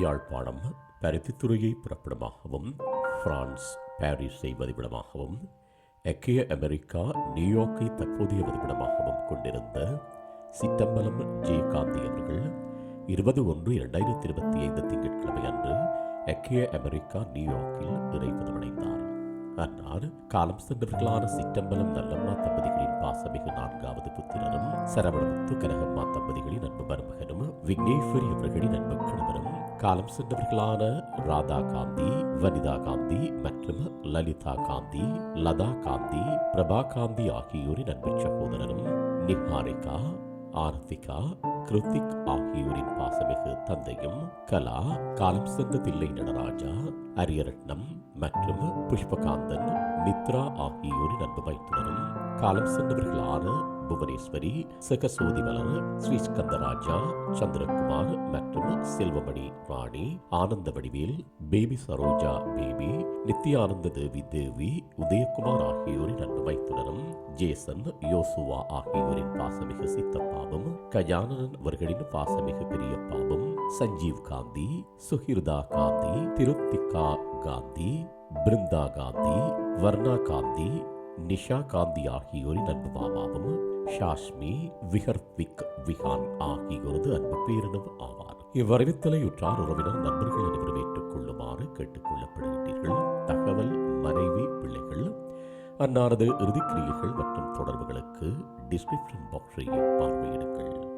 Yazhpanam பருத்தித்துறையை புறப்படமாகவும் France பாரிஸை வதிவிடமாகவும் ஐக்கிய America நியூயார்க்கை தற்போதைய வதிவிடமாகவும் கொண்டிருந்த சித்தம்பலம் ஜெயகாந்தி அவர்கள் இருபது ஒன்று இரண்டாயிரத்தி இருபத்தி ஐந்து திங்கட்கிழமை அன்று ஐக்கிய அமெரிக்கா நியூயார்க்கில் இறைப்பதமடைந்தார் அன்னார் காலம் சென்றவர்களான சிற்றம்பலம் நல்லம்மா தம்பதிகளின் பாசமிகு நான்காவது புத்திரரும் சரவணமுத்து கனகம்மா தம்பதிகளின் அன்பு மருமகன் விக்னேஸ்வரி அவர்களின் அன்பு கணவரும் காலம் சென்றவர்களான ராதா காந்தி வனிதா காந்தி மற்றும் லலிதா காந்தி லதா காந்தி பிரபா காந்தி ஆகியோரின் அன்பு சகோதரரும் நிஹாரிகா ஆர்த்திகா கிருத்திக் ஆகியோரின் பாசமிகு தந்தையும் கலா காலம் சென்ற தில்லை நடராஜா அரியரட்னம் மற்றும் புஷ்பகாந்தன் மித்ரா ஆகியோரின் அன்பு மைத்துனரும் காலம் சென்றவர்களான புவனேஸ்வரி ஸ்ரீ ஸ்ரீஸ்கந்தராஜா சந்திரகுமார் மற்றும் செல்வமணி ராணி ஆனந்த வடிவேல் பேபி சரோஜா பேபி நித்யானந்த தேவி தேவி உதயகுமார் ஆகியோரின் அன்பு மைத்துனரும் ஜேசன் யோசுவா ஆகியோரின் பாசமிகு சித்தப்பாவும் கஜானனன் அவர்களின் பாசமிகு பெரியப்பாவும் சஞ்சீவ் காந்தி சுஹிர்தா காந்தி திருத்திகா காந்தி பிருந்தா காந்தி வர்ணா காந்தி நிஷா காந்தி ஆகியோரின் அன்பு ஷாஷ்மி விஹர்விக் விஹான் ஆகியோரது அன்பு பேரிடம் ஆவார். இவ்வறிவித்தலை உற்றார் உறவினர் நண்பர்கள் அனைவரும் ஏற்றுக்கொள்ளுமாறு கேட்டுக்கொள்ளப்படுகின்றீர்கள். தகவல் மனைவி பிள்ளைகள் அன்னாரது இறுதிக்கிரியைகள் மற்றும் தொடர்புகளுக்கு டிஸ்கிரிப்ஷன் பாக்ஸை பார்வையிடுங்கள்.